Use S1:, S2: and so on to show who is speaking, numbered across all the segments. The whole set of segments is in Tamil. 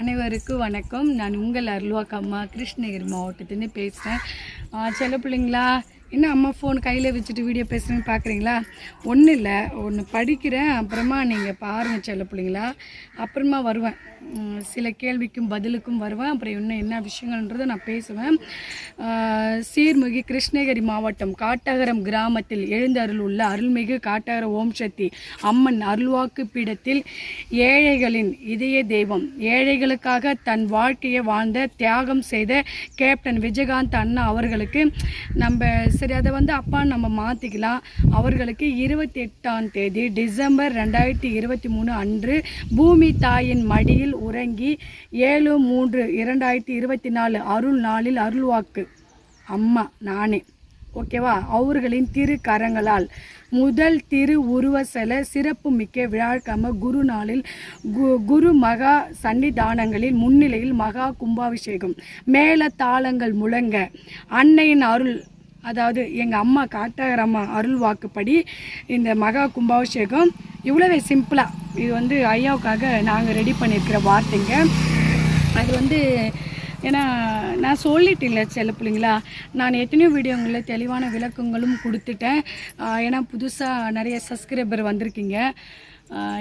S1: அனைவருக்கும் வணக்கம். நான் உங்கள் அருள்வாக்கு அம்மா கிருஷ்ணகிரி மாவட்டத்துலேருந்து பேசுகிறேன் சில பிள்ளைங்களா என்ன அம்மா ஃபோன் கையில் வச்சுட்டு வீடியோ பேசுகிறேன்னு பார்க்குறீங்களா ஒன்றும் இல்லை ஒன்று படிக்கிறேன். அப்புறமா நீங்கள் பாருங்கள் செல்ல பிள்ளைங்களா. அப்புறமா வருவேன். சில கேள்விக்கும் பதிலுக்கும் வருவேன். அப்புறம் இன்னும் என்ன விஷயங்கள்ன்றதை நான் பேசுவேன். சீர்மிகு கிருஷ்ணகிரி மாவட்டம் காட்டகரம் கிராமத்தில் எழுந்தருள் உள்ள அருள்மிகு காட்டகர ஓம் சக்தி அம்மன் அருள்வாக்கு பீடத்தில் ஏழைகளின் இதய தெய்வம். ஏழைகளுக்காக தன் வாழ்க்கையை வாழ்ந்த தியாகம் செய்த கேப்டன் விஜயகாந்த் அண்ணா அவர்களுக்கு நம்ம சரி அதை வந்து அப்பா நம்ம மாற்றிக்கலாம் அவர்களுக்கு இருபத்தி எட்டாம் தேதி டிசம்பர் ரெண்டாயிரத்தி இருபத்தி மூணு அன்று பூமி தாயின் மடியில் உறங்கி ஏழு மூன்று இரண்டாயிரத்தி இருபத்தி நாலு அருள் நாளில் அருள்வாக்கு. அம்மா நானே. ஓகேவா? அவர்களின் திரு கரங்களால் முதல் திரு உருவ சில சிறப்பு மிக்க விழாக்கிழமை குரு நாளில் கு குரு மகா சன்னிதானங்களில் முன்னிலையில் மகா கும்பாபிஷேகம். மேல தாளங்கள் முழங்க அன்னையின் அருள் அதாவது எங்கள் அம்மா காட்டகரம்மா அருள் வாக்குப்படி இந்த மகா கும்பாபிஷேகம் இவ்வளவே சிம்பிளாக இது வந்து ஐயாவுக்காக நாங்கள் ரெடி பண்ணியிருக்கிற வார்த்தைங்க. அது வந்து ஏன்னா நான் சொல்லிட்டேன்ல செல்ல பிள்ளைங்களா நான் எத்தனையோ வீடியோங்களில் தெளிவான விளக்கங்களும் கொடுத்துட்டேன். ஏன்னா புதுசாக நிறைய சப்ஸ்கிரைபர் வந்திருக்கீங்க.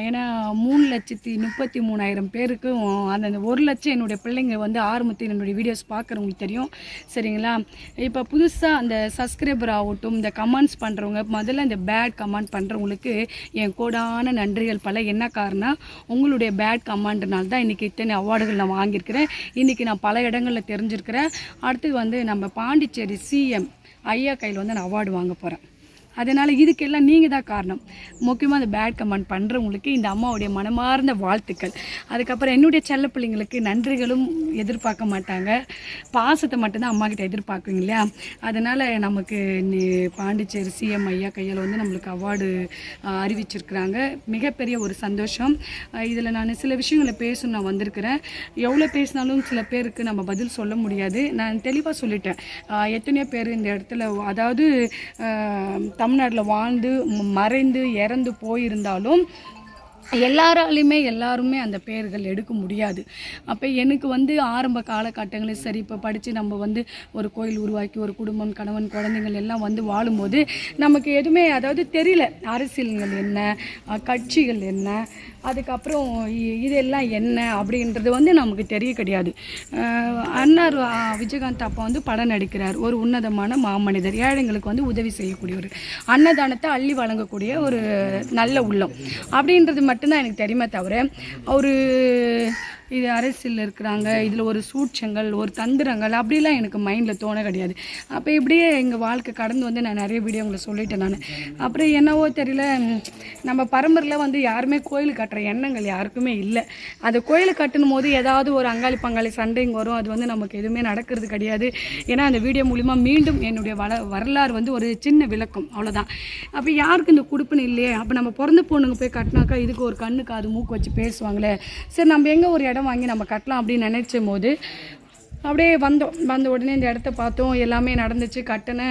S1: ஏன்னா மூணு லட்சத்தி முப்பத்தி மூணாயிரம் பேருக்கும் அந்த அந்த ஒரு லட்சம் என்னுடைய பிள்ளைங்க வந்து ஆரம்பத்தில் என்னுடைய வீடியோஸ் பார்க்குறவங்களுக்கு தெரியும். சரிங்களா? இப்போ புதுசாக அந்த சப்ஸ்கிரைபர் ஆகட்டும் இந்த கமெண்ட்ஸ் பண்ணுறவங்க முதல்ல இந்த பேட் கமெண்ட் பண்ணுறவங்களுக்கு என் கோடான நன்றிகள். பல என்ன காரணம் உங்களுடைய பேட் கமெண்ட்னால தான் இன்றைக்கி இத்தனை அவார்டுகள் நான் வாங்கியிருக்கிறேன். இன்றைக்கி நான் பல இடங்களில் தெரிஞ்சிருக்கிறேன். அடுத்து வந்து நம்ம பாண்டிச்சேரி சிஎம் ஐயா கையில் வந்து நான் அவார்டு வாங்க போகிறேன் அதனால் இதுக்கெல்லாம் நீங்கள் தான் காரணம். முக்கியமாக அந்த பேட் கமெண்ட் பண்ணுறவங்களுக்கு இந்த அம்மாவுடைய மனமார்ந்த வாழ்த்துக்கள். அதுக்கப்புறம் என்னுடைய செல்ல பிள்ளைங்களுக்கு நன்றிகளும் எதிர்பார்க்க மாட்டாங்க. பாசத்தை மட்டும்தான் அம்மா கிட்ட எதிர்பார்க்குங்க இல்லையா? அதனால் நமக்கு நீ பாண்டிச்சேரி சிஎம் ஐயா கையில் வந்து நம்மளுக்கு அவார்டு அறிவிச்சிருக்கிறாங்க. மிகப்பெரிய ஒரு சந்தோஷம். இதில் நான் சில விஷயங்களை பேசணும் நான் வந்திருக்கிறேன். எவ்வளோ பேசினாலும் சில பேருக்கு நம்ம பதில் சொல்ல முடியாது. நான் தெளிவாக சொல்லிட்டேன். எத்தனையோ பேர் இந்த இடத்துல அதாவது தமிழ்நாட்டில் வாழ்ந்து மறைந்து இறந்து போயிருந்தாலும் எல்லாராலையுமே எல்லாருமே அந்த பெயர்கள் எடுக்க முடியாது. அப்போ எனக்கு வந்து ஆரம்ப காலகட்டங்களில் சரி இப்போ படித்து நம்ம வந்து ஒரு கோயில் உருவாக்கி ஒரு குடும்பம் கணவன் குழந்தைகள் எல்லாம் வந்து வாழும்போது நமக்கு எதுவுமே அதாவது தெரியல அரசியல்கள் என்ன கட்சிகள் என்ன அதுக்கப்புறம் இ- இதெல்லாம் என்ன அப்படின்றது வந்து நமக்கு தெரிய கிடையாது. அண்ணார் அன்னார் விஜயகாந்த் அப்பா வந்து படம் நடிக்கிறார். ஒரு உன்னதமான மாமனிதர். ஏழைங்களுக்கு வந்து உதவி செய்யக்கூடியவர். அன்னதானத்தை அள்ளி வழங்கக்கூடிய ஒரு நல்ல உள்ளம். அப்படின்றது மட்டும்தான் எனக்கு தெரியுமே தவிர அவர் இது அரசியலில் இருக்கிறாங்க இதில் ஒரு சூட்சங்கள் ஒரு தந்திரங்கள் அப்படிலாம் எனக்கு மைண்டில் தோண கிடையாது. அப்போ இப்படியே எங்கள் வாழ்க்கை கடந்து வந்து நான் நிறைய வீடியோங்களை சொல்லிட்டேன் நான். அப்புறம் என்னவோ தெரியல நம்ம பரம்பரையில் வந்து யாருமே கோயில் கட்டுற எண்ணங்கள் யாருக்குமே இல்லை. அது கோயில் கட்டணும் போது ஏதாவது ஒரு அங்காளி பங்காளி சண்டைங்க வரும் அது வந்து நமக்கு எதுவுமே நடக்கிறது கிடையாது. ஏன்னா அந்த வீடியோ மூலிமா மீண்டும் என்னுடைய வள வரலாறு வந்து ஒரு சின்ன விளக்கம் அவ்வளோதான் அப்போ யாருக்கு இந்த கொடுப்புன்னு இல்லையே? அப்போ நம்ம பிறந்த பொண்ணுங்க போய் கட்டினாக்கா இதுக்கு ஒரு கண்ணுக்கு அது மூக்கு வச்சு பேசுவாங்களே. சரி நம்ம எங்கே ஒரு இடம் வாங்கி நம்ம கட்டலாம் அப்படின்னு நினைச்ச போது அப்படியே வந்தோம் வந்த உடனே இந்த இடத்த பார்த்தோம். எல்லாமே நடந்துச்சு. கட்டின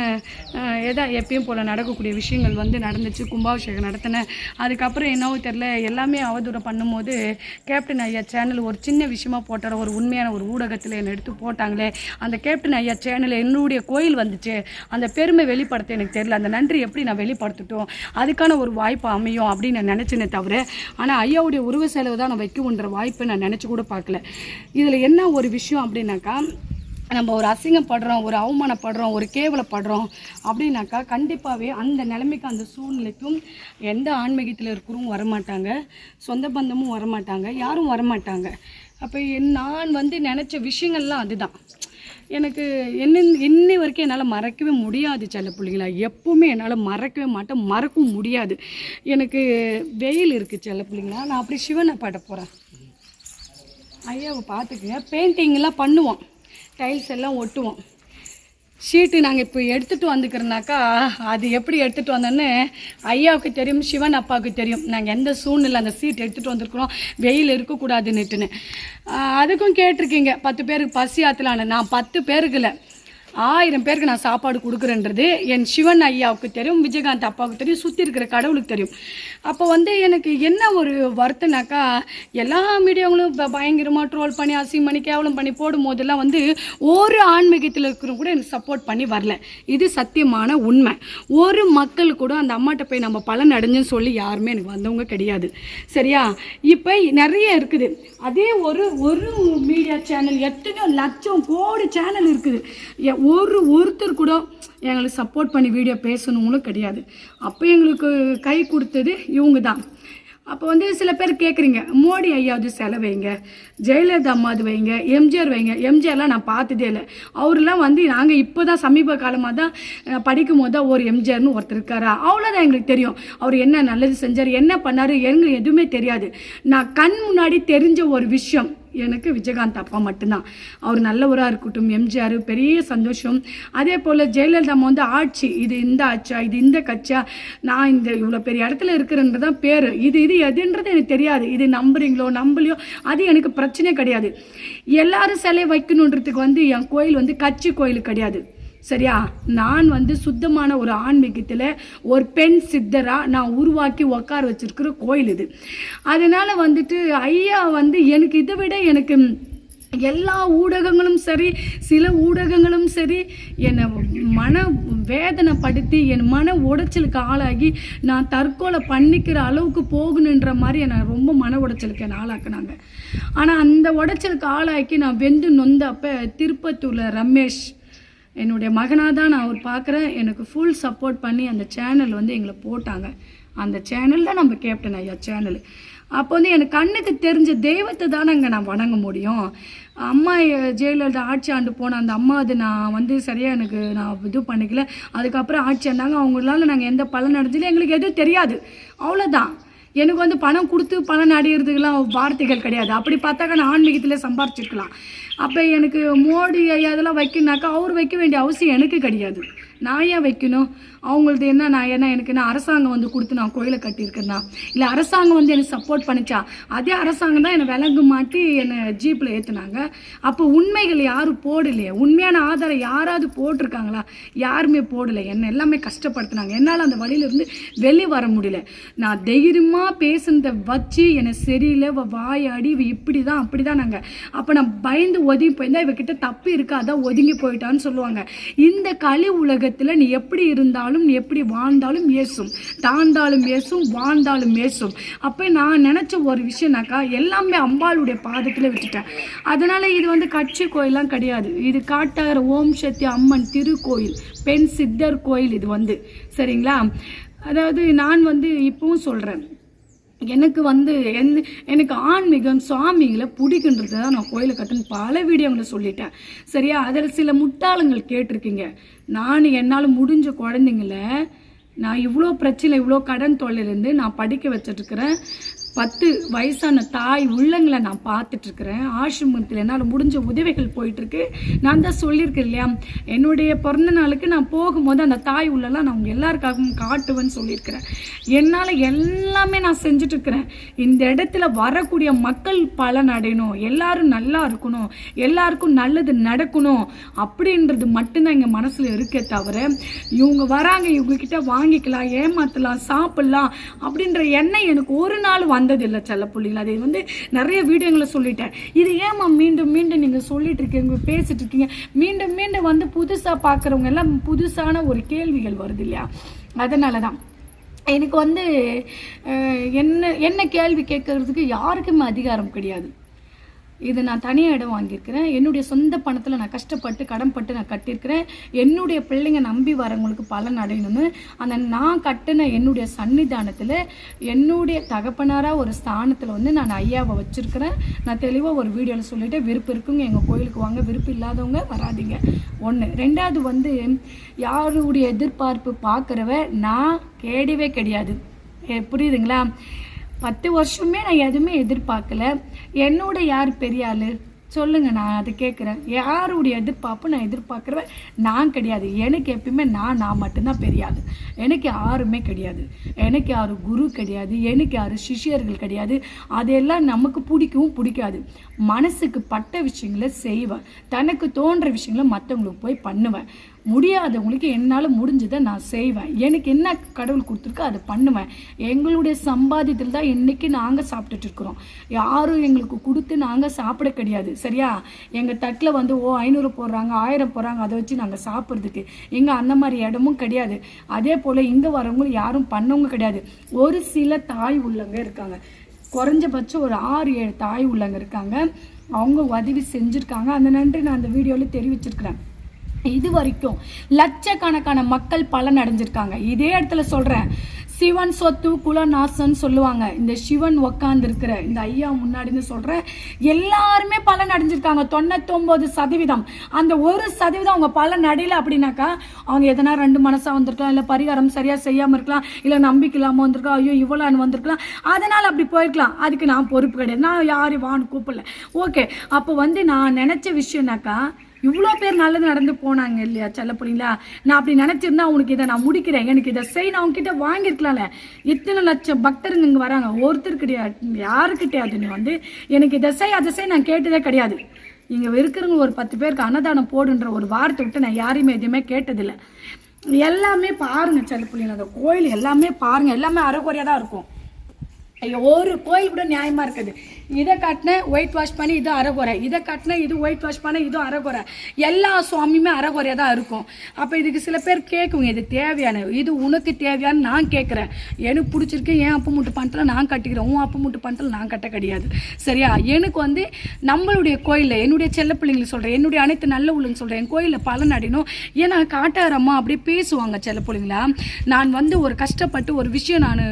S1: எதா எப்பயும் போல் நடக்கக்கூடிய விஷயங்கள் வந்து நடந்துச்சு. கும்பாபிஷேகம் நடத்தினேன் அதுக்கப்புறம் என்னவோ தெரில எல்லாமே அவதூறம் பண்ணும்போது கேப்டன் ஐயா சேனல் ஒரு சின்ன விஷயமா போட்டார ஒரு உண்மையான ஒரு ஊடகத்தில் என்னை எடுத்து போட்டாங்களே. அந்த கேப்டன் ஐயா சேனலில் என்னுடைய கோயில் வந்துச்சு. அந்த பெருமை வெளிப்படுத்த எனக்கு தெரியல. அந்த நன்றி எப்படி நான் வெளிப்படுத்திட்டோம்? அதுக்கான ஒரு வாய்ப்பு அமையும் அப்படின்னு நான் நினச்சினே தவிர ஆனால் ஐயாவுடைய உருவ செலவு தான் நான் வைக்கணுன்ற வாய்ப்பை நான் நினச்சி கூட பார்க்கல. இதில் என்ன ஒரு விஷயம் அப்படின்னாக்கா நம்ம ஒரு அசிங்கப்படுறோம் ஒரு அவமானப்படுறோம் ஒரு கேவலப்படுறோம் அப்படின்னாக்கா கண்டிப்பாகவே அந்த நிலைமைக்கு அந்த சூழ்நிலைக்கும் எந்த ஆன்மீகத்தில் இருக்கிறவங்க வரமாட்டாங்க சொந்த பந்தமும் வரமாட்டாங்க யாரும் வரமாட்டாங்க. அப்போ என் நான் வந்து நினச்ச விஷயங்கள்லாம் அதுதான். எனக்கு என்ன இன்னி வரைக்கும் என்னால் மறக்கவே முடியாது செல்ல பிள்ளைங்களா எப்போவுமே என்னால் மறக்கவே மாட்டேன் மறக்கவும் முடியாது. எனக்கு வெயில் இருக்குது செல்ல பிள்ளைங்களா நான் அப்படி சிவனை பாட போகிறேன் ஐயாவை பார்த்துக்குங்க பெயிண்டிங்லாம் பண்ணுவோம் டைல்ஸ் எல்லாம் ஒட்டுவோம் ஷீட்டு நாங்கள் இப்போ எடுத்துகிட்டு வந்துக்கிறோனாக்கா அது எப்படி எடுத்துகிட்டு வந்தோன்னு ஐயாவுக்கு தெரியும் சிவன் அப்பாவுக்கு தெரியும். நாங்கள் எந்த சூழ்நிலை அந்த சீட் எடுத்துகிட்டு வந்திருக்கிறோம் வெயில் இருக்கக்கூடாதுன்னுட்டுன்னு. அதுக்கும் கேட்டிருக்கீங்க பத்து பேருக்கு பசி ஆற்றலான்னு நான் பத்து பேருக்குல. ஆயிரம் பேருக்கு நான் சாப்பாடு கொடுக்குறேன்றது என் சிவன் ஐயாவுக்கு தெரியும் விஜயகாந்த் அப்பாவுக்கு தெரியும் சுற்றி இருக்கிற கடவுளுக்கு தெரியும். அப்போ வந்து எனக்கு என்ன ஒரு வருத்தனாக்கா எல்லா மீடியாங்களும் இப்போ பயங்கரமாக ட்ரோல் பண்ணி அசிங் பண்ணி கேவலம் பண்ணி போடும் போதெல்லாம் வந்து ஒரு ஆன்மீகத்தில் இருக்கிறவங்க கூட எனக்கு சப்போர்ட் பண்ணி வரல. இது சத்தியமான உண்மை. ஒரு மக்கள் கூட அந்த அம்மாட்ட போய் நம்ம பலன் அடைஞ்சுன்னு சொல்லி யாருமே எனக்கு வந்தவங்க கிடையாது. சரியா? இப்போ நிறைய இருக்குது. அதே ஒரு ஒரு மீடியா சேனல் எத்தனையோ லட்சம் கோடி சேனல் இருக்குது. எ- ஒரு ஒருத்தர் கூட எங்களுக்கு சப்போர்ட் பண்ணி வீடியோ பேசணுங்களும் கிடையாது. அப்போ எங்களுக்கு கை கொடுத்தது இவங்க தான் அப்போ வந்து சில பேர் கேட்குறீங்க மோடி ஐயாவது சிலை வைங்க ஜெயலலிதா அம்மாவது வைங்க எம்ஜிஆர் வைங்க எம்ஜிஆர்லாம் நான் பார்த்ததே இல்லை. அவர்லாம் வந்து நாங்கள் இப்போ தான் சமீப காலமாக தான் படிக்கும் போது தான் ஒரு எம்ஜிஆர்னு ஒருத்தர் இருக்காரா? அவ்வளோதான் எங்களுக்கு தெரியும். அவர் என்ன நல்லது செஞ்சார் என்ன பண்ணார் எங்களுக்கு எதுவுமே தெரியாது. நான் கண் முன்னாடி தெரிஞ்ச ஒரு விஷயம் எனக்கு விஜயகாந்த் அப்பா மட்டும்தான். அவர் நல்லவராக இருக்கட்டும் எம்ஜிஆர் பெரிய சந்தோஷம். அதே போல் ஜெயலலிதா அம்மா வந்து ஆட்சி இது இந்த ஆட்சியா இது இந்த கட்சியா நான் இந்த இவ்வளோ பெரிய இடத்துல இருக்கிறன்றதான் பேர். இது இது எதுன்றது எனக்கு தெரியாது. இது நம்புறீங்களோ நம்பலையோ அது எனக்கு பிரச்சனையே கிடையாது. எல்லாரும் சிலை வைக்கணுன்றதுக்கு வந்து என் கோயில் வந்து கட்சி கோயில் கிடையாது. சரியா? நான் வந்து சுத்தமான ஒரு ஆன்மீகத்தில் ஒரு பெண் சித்தராக நான் உருவாக்கி உட்கார வச்சிருக்கிற கோயில் இது. அதனால் வந்துட்டு ஐயா வந்து எனக்கு இதை விட எனக்கு எல்லா ஊடகங்களும் சரி சில ஊடகங்களும் சரி என்னை மன வேதனைப்படுத்தி என் மன உடைச்சலுக்கு ஆளாகி நான் தற்கொலை பண்ணிக்கிற அளவுக்கு போகணுன்ற மாதிரி என்னை ரொம்ப மன உடைச்சலுக்கு என்னை ஆளாக்குனாங்க. ஆனால் அந்த உடைச்சலுக்கு ஆளாக்கி நான் வெந்து நொந்தப்போ திருப்பத்தூரில் ரமேஷ் என்னுடைய மகனாக தான் நான் அவர் பார்க்குறேன் எனக்கு ஃபுல் சப்போர்ட் பண்ணி அந்த சேனல் வந்து எங்களை போட்டாங்க. அந்த சேனல் தான் நம்ம கேப்டன் ஐயா சேனல் அப்போ வந்து எனக்கு கண்ணுக்கு தெரிஞ்ச தெய்வத்தை தானங்க நான் வணங்க முடியும். அம்மா ஜெயலலிதா ஆட்சி ஆண்டு போன அந்த அம்மா அது நான் வந்து சரியாக எனக்கு நான் இது பண்ணிக்கல. அதுக்கப்புறம் ஆட்சி ஆண்டாங்க. அவங்களால நாங்கள் எந்த பலன் அடைஞ்சல எங்களுக்கு எதுவும் தெரியாது. அவ்வளோதான் எனக்கு வந்து பணம் கொடுத்து பணம் அடையிறதுக்கெல்லாம் வார்த்தைகள் கிடையாது. அப்படி பார்த்தாக்கா நான் ஆன்மீகத்தில் சம்பாரிச்சிருக்கலாம். அப்போ எனக்கு மோடி ஐயா அதெல்லாம் வைக்கணுனாக்கா அவர் வைக்க வேண்டிய அவசியம் எனக்கு கிடையாது. நான் ஏன் வைக்கணும்? அவங்களது என்ன நான் என்ன எனக்கு என்ன அரசாங்கம் வந்து கொடுத்து நான் கோயிலை கட்டியிருக்கேன்னா இல்லை அரசாங்கம் வந்து எனக்கு சப்போர்ட் பண்ணிச்சா? அதே அரசாங்கம் தான் என்னை விலங்கு மாட்டி என்னை ஜீப்பில் ஏற்றுனாங்க அப்போ உண்மைகள் யாரும் போடலையே. உண்மையான ஆதாரம் யாராவது போட்டிருக்காங்களா? யாருமே போடலை. என்னை எல்லாமே கஷ்டப்படுத்துனாங்க. என்னால் அந்த வழியிலிருந்து வெளியே வர முடியல. நான் தைரியமாக பேசுனதை வச்சு என்னை சரியில்லை வாயாடி இப்படி தான் அப்படி தான் நாங்கள் அப்போ நான் பயந்து ஒதுங்கி போயிருந்தா இவகிட்ட தப்பு இருக்கா? அதான் ஒதுங்கி போயிட்டான்னு சொல்லுவாங்க. இந்த கலி உலகத்தில் நீ எப்படி இருந்தாலும் நீ எப்படி வாழ்ந்தாலும் ஏசும் தாழ்ந்தாலும் ஏசும் வாழ்ந்தாலும் ஏசும் அப்போ நான் நினச்ச ஒரு விஷயம்னாக்கா எல்லாமே அம்பாளுடைய பாதத்தில் விட்டுட்டேன் அதனால் இது வந்து கட்சி கோயிலாம் கிடையாது. இது காட்டார ஓம் சக்தி அம்மன் திருக்கோயில் பெண் சித்தர் கோயில் இது வந்து. சரிங்களா? அதாவது நான் வந்து இப்பவும் சொல்கிறேன் எனக்கு வந்து என் எனக்கு ஆன்மீகம் சுவாமிகளை பிடிக்குன்றது தான் நான் கோயிலை கட்டுன்னு பல வீடியோங்களை சொல்லிட்டேன். சரியா? அதில் சில முட்டாளுங்கள் கேட்டிருக்கீங்க. நான் என்னால் முடிஞ்ச குழந்தைங்கள நான் இவ்வளோ பிரச்சனை இவ்வளோ கடன் தொல்லையிலேருந்து நான் படிக்க வச்சிட்ருக்கிறேன். பத்து வயசான தாய் உள்ளங்களை நான் பார்த்துட்டு இருக்கிறேன் ஆசிரமத்தில் என்னால் முடிஞ்ச உதவிகள் போயிட்டுருக்கு நான் தான் சொல்லியிருக்கேன் இல்லையா? என்னுடைய பிறந்த நாளுக்கு நான் போகும்போது அந்த தாய் உள்ளெல்லாம் நான் உங்கள் எல்லாருக்காகவும் காட்டுவேன்னு சொல்லியிருக்கிறேன். என்னால் எல்லாமே நான் செஞ்சுட்டு இருக்கிறேன் இந்த இடத்துல வரக்கூடிய மக்கள் பலன் அடையணும். எல்லாரும் நல்லா இருக்கணும். எல்லாருக்கும் நல்லது நடக்கணும் அப்படின்றது மட்டும்தான் எங்கள் மனசில் இருக்கே தவிர இவங்க வராங்க இவங்கக்கிட்ட வாங்கிக்கலாம் ஏமாத்தலாம் சாப்பிட்லாம் அப்படின்ற எண்ணம் எனக்கு ஒரு நாள் வந்து வந்ததில்லை செல்ல புள்ளிகள் அதை வந்து நிறைய வீடியோங்களை சொல்லிட்டேன். இது ஏமா மீண்டும் மீண்டும் நீங்கள் சொல்லிட்டு இருக்கீங்க பேசிட்டு இருக்கீங்க? மீண்டும் மீண்டும் வந்து புதுசாக பார்க்குறவங்க எல்லாம் புதுசான ஒரு கேள்விகள் வருது இல்லையா? அதனால தான் எனக்கு வந்து என்ன என்ன கேள்வி கேட்கறதுக்கு யாருக்குமே அதிகாரம் கிடையாது. இது நான் தனியாக இடம் வாங்கியிருக்கிறேன். என்னுடைய சொந்த பணத்தில் நான் கஷ்டப்பட்டு கடன்பட்டு நான் கட்டியிருக்கிறேன். என்னுடைய பிள்ளைங்க நம்பி வரவங்களுக்கு பலன் அடையணும்னு அந்த நான் கட்டின என்னுடைய சன்னிதானத்தில் என்னுடைய தகப்பனாராக ஒரு ஸ்தானத்தில் வந்து நான் ஐயாவை வச்சுருக்கிறேன். நான் தெளிவாக ஒரு வீடியோவில் சொல்லிவிட்டு விருப்பம் இருக்குங்க. எங்கள் கோயிலுக்கு வாங்க. விருப்பம் இல்லாதவங்க வராதீங்க. ஒன்று ரெண்டாவது வந்து யாருடைய எதிர்பார்ப்பு பார்க்குறவ நான் கேடவே கிடையாது. புரியுதுங்களா? பத்து வருஷமே நான் எதுவுமே எதிர்பார்க்கல. என்னோட யார் பெரிய ஆள்? சொல்லுங்கள் நான் அதை கேட்குறேன். யாருடைய எதிர்பார்ப்பு நான் எதிர்பார்க்குறவன் நான் கிடையாது. எனக்கு எப்பயுமே நான் நான் மட்டும்தான் பெரியாது எனக்கு யாருமே கிடையாது. எனக்கு யாரும் குரு கிடையாது. எனக்கு யாரும் சிஷ்யர்கள் கிடையாது. அதெல்லாம் நமக்கு பிடிக்கவும் பிடிக்காது. மனசுக்கு பட்ட விஷயங்களை செய்வேன் தனக்கு தோன்ற விஷயங்களை மற்றவங்களுக்கு போய் பண்ணுவேன் முடியாதவங்களுக்கு என்னால் முடிஞ்சதை நான் செய்வேன். எனக்கு என்ன கடவுள் கொடுத்துருக்கோ அதை பண்ணுவேன். எங்களுடைய சம்பாதியத்தில் தான் இன்னைக்கு நாங்கள் சாப்பிட்டுட்டு இருக்கிறோம். யாரும் எங்களுக்கு கொடுத்து நாங்கள் சாப்பிட கிடையாது. சரியா? எங்கள் தட்டில் வந்து ஓ ஐநூறு போடுறாங்க ஆயிரம் போடுறாங்க அதை வச்சு நாங்கள் சாப்பிட்றதுக்கு. எங்கே அந்த மாதிரி இடமும் கிடையாது. அதே போல் இங்கே வரவங்க யாரும் பண்ணவங்க கிடையாது. ஒரு சில தாய் உள்ளவங்க இருக்காங்க. குறைஞ்சபட்சம் ஒரு ஆறு ஏழு தாய் உள்ளவங்க இருக்காங்க. அவங்க உதவி செஞ்சுருக்காங்க. அந்த நன்றி நான் அந்த வீடியோவில் தெரிவிச்சிருக்கிறேன். இது வரைக்கும் லட்சக்கணக்கான மக்கள் பலன் அடைஞ்சிருக்காங்க. இதே இடத்துல சொல்றேன். சிவன் சொத்து குலநாசன் சொல்லுவாங்க. இந்த சிவன் உக்காந்துருக்கிற இந்த ஐயா முன்னாடின்னு சொல்றேன். எல்லாருமே பலன் அடைஞ்சிருக்காங்க. தொண்ணூத்தொன்பது சதவீதம். அந்த ஒரு சதவீதம் அவங்க பலன் அடையில அப்படின்னாக்கா அவங்க எதனா ரெண்டு மனசா வந்திருக்கலாம் இல்லை பரிகாரம் சரியா செய்யாம இருக்கலாம் இல்லை நம்பிக்கை இல்லாம வந்திருக்கலாம் ஐயோ இவ்வளோன்னு வந்திருக்கலாம். அதனால அப்படி போயிருக்கலாம். அதுக்கு நான் பொறுப்பு கிடையாது. நான் யாரையும் வான்னு கூப்பிடல. ஓகே அப்போ வந்து நான் நினைச்ச விஷயம்னாக்கா இவ்வளோ பேர் நல்லது நடந்து போனாங்க இல்லையா செல்ல பிள்ளைங்களா நான் அப்படி நினச்சிருந்தா உனக்கு இதை நான் முடிக்கிறேன். எனக்கு இதை செய் நான் உங்ககிட்ட வாங்கியிருக்கலாம்ல. இத்தனை லட்சம் பக்தருங்க இங்கே வராங்க. ஒருத்தர் கிடையாது யாருக்கிட்டையாது நீ வந்து எனக்கு இதை செய் அதை செய் நான் கேட்டதே கிடையாது. இங்கே இருக்கிறவங்க ஒரு பத்து பேருக்கு அன்னதானம் போடுன்ற ஒரு வார்த்தை விட்டு நான் யாரையுமே எதுவுமே கேட்டதில்லை. எல்லாமே பாருங்க செல்ல பிள்ளைங்க அந்த கோயில் எல்லாமே பாருங்க. எல்லாமே அறகுறையாக தான் இருக்கும். ஒரு கோயில் கூட நியாயமாக இருக்குது. இதை காட்டினேன் ஒயிட் வாஷ் பண்ணி இது அறகுறை. இதை காட்டினேன் இது ஒயிட் வாஷ் பண்ண இதுவும் அறகுறை. எல்லா சுவாமியுமே அரைகுறையாக தான் இருக்கும். அப்போ இதுக்கு சில பேர் கேட்குங்க இது தேவையான இது உனக்கு தேவையான்னு நான் கேட்குறேன். எனக்கு பிடிச்சிருக்கு ஏன் அப்பா மூட்டு பணத்தில் நான் கட்டிக்கிறேன்? உன் அப்பா மூட்டு பணத்தில் நான் கட்ட கிடையாது. சரியா? எனக்கு வந்து நம்மளுடைய கோயிலில் என்னுடைய செல்ல பிள்ளைங்களுக்கு சொல்கிறேன் என்னுடைய அனைத்து நல்ல உள்ளங்க சொல்கிறேன் என் கோயிலில் பலன் அடினோம் ஏன்னா காட்டாரம்மா அப்படியே பேசுவாங்க செல்ல பிள்ளைங்களா? நான் வந்து ஒரு கஷ்டப்பட்டு ஒரு விஷயம் நான்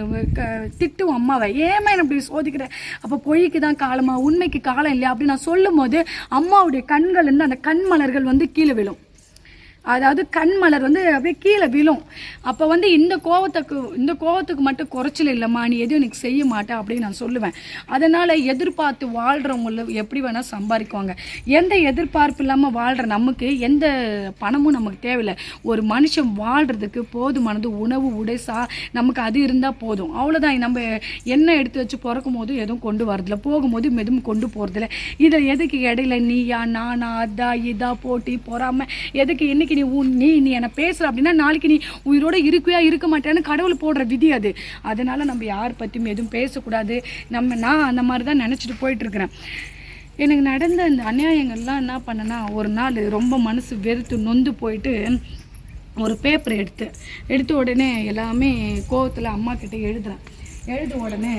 S1: திட்டுவோம் அம்மாவை ஏமா என்ன இப்படி சோதிக்கிறேன் அப்போ பொய்க்கு தான் காலமா உண்மைக்கு காலம் இல்லையா அப்படி நான் சொல்லும் போது அம்மாவுடைய கண்கள் இருந்து அந்த கண்மலர்கள் வந்து கீழே விழும். அதாவது கண் மலர் வந்து அப்படியே கீழே விழும். அப்போ வந்து இந்த கோவத்துக்கு இந்த கோவத்துக்கு மட்டும் குறைச்சல் இல்லைம்மா நீ எதுவும் எனக்கு செய்ய மாட்டேன் அப்படின்னு நான் சொல்லுவேன். அதனால் எதிர்பார்த்து வாழ்கிறவங்கள எப்படி வேணால் சம்பாதிக்குவாங்க. எந்த எதிர்பார்ப்பு இல்லாமல் வாழ்கிற நமக்கு எந்த பணமும் நமக்கு தேவையில்லை. ஒரு மனுஷன் வாழ்கிறதுக்கு போதுமானது உணவு உடை சா நமக்கு அது இருந்தால் போதும். அவ்வளோதான் நம்ம எண்ணெய் எடுத்து வச்சு பிறக்கும் போது எதுவும் கொண்டு வரதில்ல. போகும்போது எதுவும் கொண்டு போகிறதில்ல இதை எதுக்கு இடையில நீயா நானா அதா இதா போட்டி பொறாமல் எதுக்கு நீ உன் நீ நீ என்னை பேசுற அப்படின்னா நாளைக்கு நீ உயிரோட இருக்குவியா இருக்க மாட்டேன்னு கடவுள் போடுற விதி அது. அதனால நம்ம யார் பற்றியும் எதுவும் பேசக்கூடாது. நம்ம நான் அந்த மாதிரி தான் நினச்சிட்டு போயிட்டு இருக்கிறேன் எனக்கு நடந்த அந்த அநியாயங்கள்லாம் என்ன பண்ணேன்னா ஒரு நாள் ரொம்ப மனசு வெறுத்து நொந்து போயிட்டு ஒரு பேப்பர் எடுத்து எடுத்த உடனே எல்லாமே கோவத்தில் அம்மா கிட்டே எழுதுறேன். எழுத உடனே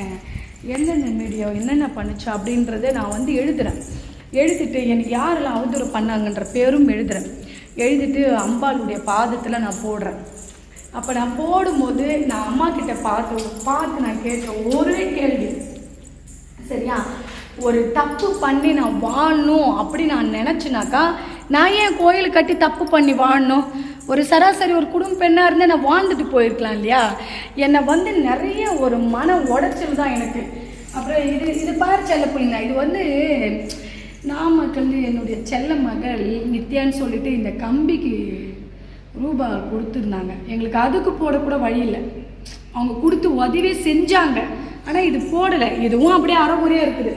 S1: என்னென்ன மீடியா என்னென்ன பண்ணுச்சு அப்படின்றத நான் வந்து எழுதுறேன். எழுதிட்டு எனக்கு யாரெல்லாம் அவதூறு பண்ணாங்கன்ற பேரும் எழுதுறேன். எழுதிட்டு அம்பாளுடைய பாதத்தில் நான் போடுறேன். அப்போ நான் போடும்போது நான் அம்மா கிட்ட பார்த்து பார்த்து நான் கேட்குறேன் ஒரே கேள்வி. சரியா? ஒரு தப்பு பண்ணி நான் வாழணும் அப்படி நான் நினச்சினாக்கா நான் ஏன் கோயில் கட்டி தப்பு பண்ணி வாழணும்? ஒரு சராசரி ஒரு குடும்ப பெண்ணாக இருந்தே நான் வாழ்ந்துட்டு போயிருக்கலாம் இல்லையா? என்னை வந்து நிறைய ஒரு மன உடச்சல் தான் எனக்கு. அப்புறம் இது இது பாரு செல்ல பிள்ளைங்க இது வந்து நாமக்கல் என்னுடைய செல்ல மகள் நித்யான்னு சொல்லிட்டு இந்த கம்பிக்கு ரூபா கொடுத்துருந்தாங்க. எங்களுக்கு அதுக்கு போடக்கூட வழி இல்லை. அவங்க கொடுத்து உதவி செஞ்சாங்க. ஆனால் இது போடலை. இதுவும் அப்படியே அறகுறையாக இருக்குது.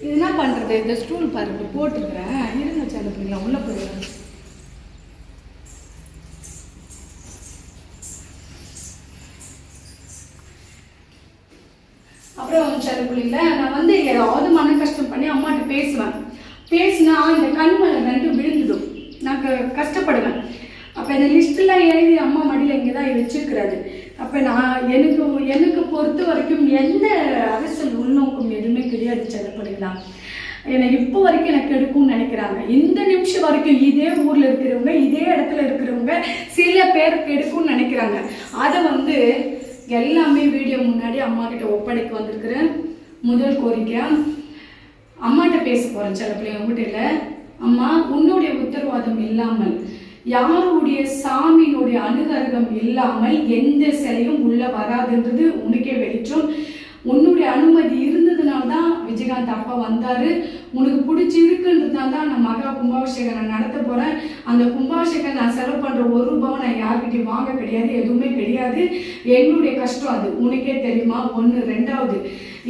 S1: இது என்ன பண்ணுறது இந்த ஸ்டூல் பாரு இப்படி போட்டுக்கிறேன். இருங்க செல்ல பிள்ளைங்களா உள்ளே போயிடுறேன். அப்புறம் சில பிள்ளைங்கள நான் வந்து ஏதாவது மன கஷ்டம் பண்ணி அம்மாட்ட பேசுவேன். பேசினா இந்த கண்மலை ரெண்டு விழுந்துடும். நான் கஷ்டப்படுவேன். அப்போ இந்த லிஸ்ட்டெல்லாம் எழுதி அம்மா மடியில் இங்கே தான் வச்சிருக்கிறாரு. அப்போ நான் எனக்கு எனக்கு பொறுத்த வரைக்கும் எந்த அரசியல் உள்நோக்கம் எதுவுமே கிடையாது சில என்னை இப்போ வரைக்கும் எனக்கு எடுக்கும்னு நினைக்கிறாங்க. இந்த நிமிஷம் வரைக்கும் இதே ஊரில் இருக்கிறவங்க இதே இடத்துல இருக்கிறவங்க சில பேருக்கு எடுக்கும்னு நினைக்கிறாங்க. அதை வந்து எல்லாமே வீடியோ முன்னாடி அம்மா கிட்ட ஒப்படைக்க வந்திருக்கிறேன். முதல் கோரிக்கை. அம்மாட்ட பேச போகிறேன் சில பிள்ளைங்க உங்ககிட்ட இல்லை. அம்மா உன்னுடைய உத்தரவாதம் இல்லாமல் யாருடைய சாமியினுடைய அனுகரகம் இல்லாமல் எந்த சிலையும் உள்ள வராதுன்றது உனக்கே வெளிச்சம். உன்னுடைய அனுமதி இருந்ததுனால தான் விஜயகாந்த் அப்பா வந்தாரு. உனக்கு பிடிச்சிருக்குன்றதுனால தான் நான் மகா கும்பாபிஷேகம் நான் நடத்த போறேன். அந்த கும்பாபிஷேகம் நான் செலவு பண்ற ஒரு ரூபாவை நான் யார்கிட்டயும் வாங்க கிடையாது எதுவுமே கிடையாது. என்னுடைய கஷ்டம் அது. உனக்கே தெரியுமா? ஒன்று ரெண்டாவது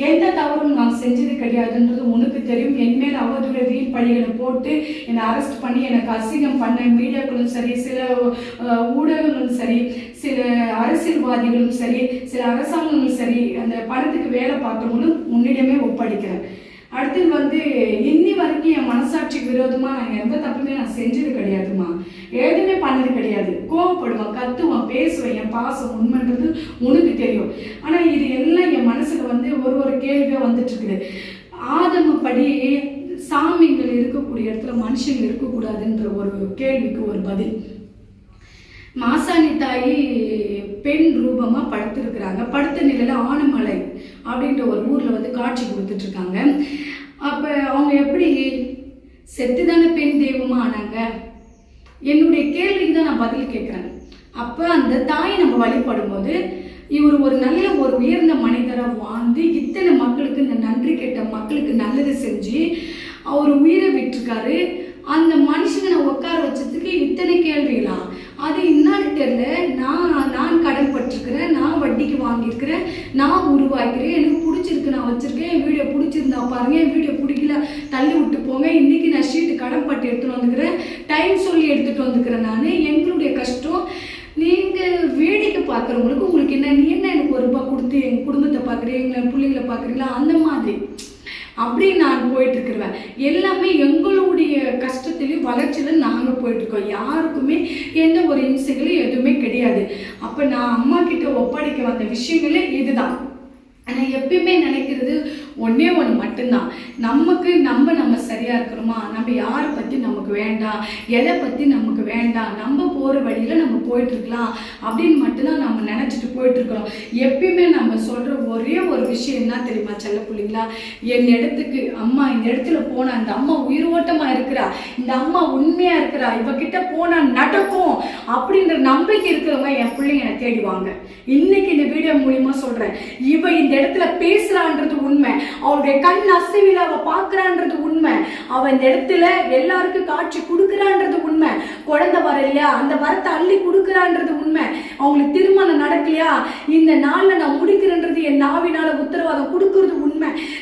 S1: எந்த தவறும் நான் செஞ்சது கிடையாதுன்றது உனக்கு தெரியும். என் மேல் அவதூறு வீண் பழிகளை போட்டு என்னை அரெஸ்ட் பண்ணி எனக்கு அசிங்கம் பண்ண மீடியாக்களும் சரி சில ஊடகங்களும் சரி சில அரசியல்வாதிகளும் சரி சில அரசாங்கங்களும் சரி அந்த பணத்துக்கு வேலை பார்த்தவங்களும் உன்னிடமே ஒப்படைக்கிறேன். அடுத்தது வந்து இன்னி வரைக்கும் என் மனசாட்சிக்கு விரோதமா நான் எந்த தப்புமே நான் செஞ்சது கிடையாதுமா எதுவுமே பண்ணது கிடையாது. கோவப்படுவேன் கத்துவேன் பேசுவேன் என் பாசம் உண்மைன்றது உனக்கு தெரியும். ஆனா இது எல்லாம் என் மனசுக்கு வந்து ஒரு ஒரு கேள்வியா வந்துட்டு இருக்குது ஆதம சாமிகள் இருக்கக்கூடிய இடத்துல மனுஷங்க இருக்கக்கூடாதுன்ற ஒரு கேள்விக்கு ஒரு பதில். மாசாணி தாயி பெண் ரூபமா படுத்திருக்கிறாங்க. படுத்த நிலையில ஆனமலை அப்படின்ற ஒரு ஊர்ல வந்து காட்சி கொடுத்துட்டு இருக்காங்க அப்ப அவங்க எப்படி செத்துதானே பெண் தெய்வமா ஆனாங்க? என்னுடைய கேள்விக்கு தான் நான் பதில் கேட்குறேன். அப்போ அந்த தாயை நம்ம வழிபடும் போது இவர் ஒரு நல்ல ஒரு உயர்ந்த மனிதராக வாழ்ந்து இத்தனை மக்களுக்கு இந்த நன்றி கெட்ட மக்களுக்கு நல்லது செஞ்சு அவர் உயிரை விட்டுருக்காரு. அந்த மனுஷனை உட்கார வச்சதுக்கு இத்தனை கேள்விகளா? அது என்னன்னு தெரியல. நான் நான் கடன் பட்டிருக்கிறேன் நான் வட்டிக்கு வாங்கியிருக்கிறேன் நான் உருவாக்கிறேன். எனக்கு பிடிச்சிருக்கு நான் வச்சுருக்கேன். என் வீடியோ பிடிச்சிருந்தா பாருங்க. என் வீடியோ பிடிக்கல தள்ளி விட்டு போங்க. இன்றைக்கி நான் ஷீட்டு கடன் பட்டு எடுத்துகிட்டு வந்துக்கிறேன். டைம் சொல்லி எடுத்துகிட்டு வந்துக்கிறேன் நான். எங்களுடைய கஷ்டம். நீங்கள் வேடிக்கை பார்க்குறவங்களுக்கு உங்களுக்கு என்ன நீ என்ன எனக்கு ஒரு ரூபாய் கொடுத்து எங்கள் குடும்பத்தை பார்க்குறீங்க எங்களை பிள்ளைங்களை பார்க்குறீங்களா? அந்த மாதிரி. அப்படி நான் போயிட்டுருக்குறேன் எல்லாமே எங்களுடைய கஷ்டத்திலையும் வளர்ச்சியில நாங்கள் போயிட்டு யாருக்குமே எந்த ஒரு இம்சைகளும் எதுவுமே கிடையாது. அப்போ நான் அம்மா கிட்ட ஒப்படைக்க வந்த விஷயங்களே இதுதான். ஆனால் எப்பயுமே நினைக்கிறது ஒன்றே ஒன்று மட்டும்தான். நமக்கு நம்ம நம்ம சரியாக இருக்கிறோமா? நம்ம யாரை பற்றி நமக்கு வேண்டாம் எதை பற்றி நமக்கு வேண்டாம் நம்ம போகிற வழியில் நம்ம போயிட்டுருக்கலாம் அப்படின்னு மட்டும்தான் நம்ம நினச்சிட்டு போயிட்டுருக்குறோம். எப்பயுமே நம்ம சொல்கிற ஒரே ஒரு விஷயம் என்ன தெரியுமா செல்ல பிள்ளைங்களா? என் இடத்துக்கு அம்மா இந்த இடத்துல போனா அந்த அம்மா உயிரோட்டமாக இருக்கிறா? இந்த அம்மா உண்மையாக இருக்கிறா? இவகிட்ட போனால் நடக்கும் அப்படின்ற நம்பிக்கை இருக்கிறவங்க என் பிள்ளைங்க என்னை தேடுவாங்க இன்னைக்கு இந்த வீடியோ மூலியமா சொல்கிறேன் இவ இந்த இடத்துல பேசுகிறான்றது உண்மை. அவளுடைய கண் அசைவில அவ பாக்குறான்றது உண்மை. அவ இந்த இடத்துல எல்லாருக்கும் காட்சி கொடுக்குறான்றது உண்மை. குழந்தை வர இல்லையா? அந்த வரத்தை அள்ளி கொடுக்குறான்றது உண்மை. அவங்களுக்கு திருமணம் நடக்கலையா? இந்த நாள்ல நான் முடிக்கிறேன்றது என் நாவினால உத்தரவாதம் கொடுக்கறது உண்மை.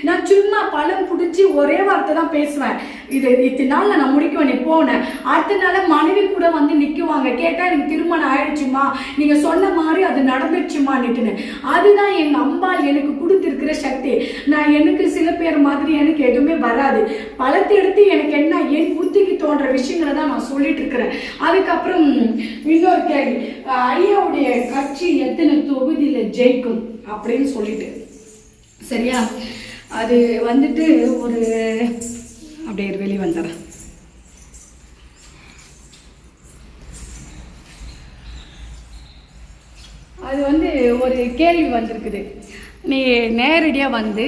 S1: நான் சும்மா பழம் பிடிச்சி ஒரே வார்த்தை தான் பேசுவேன். இது இத்தனை நாள் நான் முடிக்க நீ போனேன் அடுத்த நாள் மனைவி கூட வந்து நிற்குவாங்க கேட்டால் எனக்கு திருமணம் ஆயிடுச்சுமா நீங்கள் சொன்ன மாதிரி அது நடந்துச்சுமான்னுட்டுன்னு அதுதான் எங்கள் அம்பாள் எனக்கு கொடுத்துருக்கிற சக்தி. நான் எனக்கு சில பேர் மாதிரி எனக்கு எதுவுமே வராது. பழத்தை எடுத்து எனக்கு என்ன என் புத்திக்கு தோன்ற விஷயங்களை தான் நான் சொல்லிட்டு இருக்கிறேன். அதுக்கப்புறம் இன்னொரு கேள்வி. ஐயாவுடைய கட்சி எத்தனை தொகுதியில் ஜெயிக்கும் அப்படின்னு சொல்லிட்டு. சரியா? அது வந்துட்டு ஒரு அப்படியே வெளியே வந்துடுறேன் அது வந்து ஒரு கேள்வி வந்திருக்குது. நீ நேரடியாக வந்து